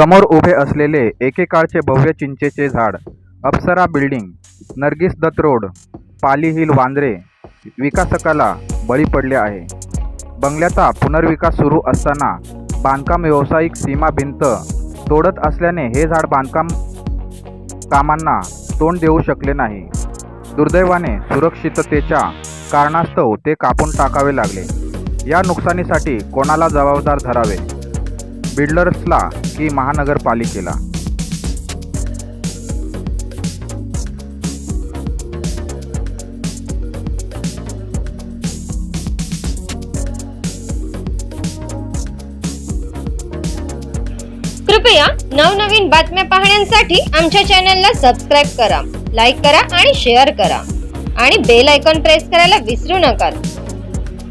समोर उभे असलेले एकेकाळचे भव्य चिंचेचे झाड Apsara building Nargis Dutt road Pali hill Vandre विकासकाला बळी पडले आहे. बंगल्याचा पुनर्विकास सुरू असताना बांधकाम व्यावसायिक सीमा भिंत तोडत असल्याने हे झाड बांधकाम कामांना तोंड देऊ शकले नाही. दुर्दैवाने सुरक्षिततेच्या कारणास्तव ते कापून टाकावे लागले. या नुकसानीसाठी कोणाला जबाबदार धरावे? बिल्डर्सला की महानगरपालिकेला? कृपया नवनवीन बातम्या पाहण्यासाठी आमच्या चॅनलला सबस्क्राईब करा लाईक करा आणि शेअर करा. आणि बेल आयकॉन प्रेस करायला विसरू नका.